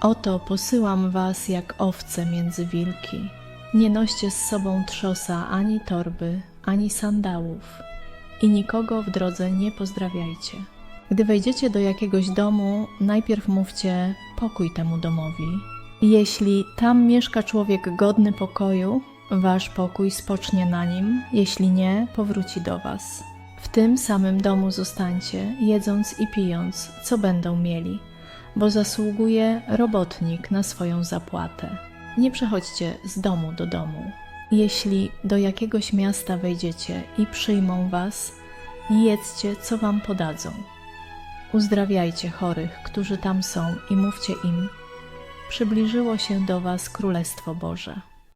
oto posyłam was jak owce między wilki. Nie noście z sobą trzosa ani torby, ani sandałów i nikogo w drodze nie pozdrawiajcie. Gdy wejdziecie do jakiegoś domu, najpierw mówcie pokój temu domowi. Jeśli tam mieszka człowiek godny pokoju, wasz pokój spocznie na nim, jeśli nie, powróci do was. W tym samym domu zostańcie, jedząc i pijąc, co będą mieli, bo zasługuje robotnik na swoją zapłatę. Nie przechodźcie z domu do domu. Jeśli do jakiegoś miasta wejdziecie i przyjmą was, jedzcie, co wam podadzą. Uzdrawiajcie chorych, którzy tam są, i mówcie im: Przybliżyło się do was Królestwo Boże.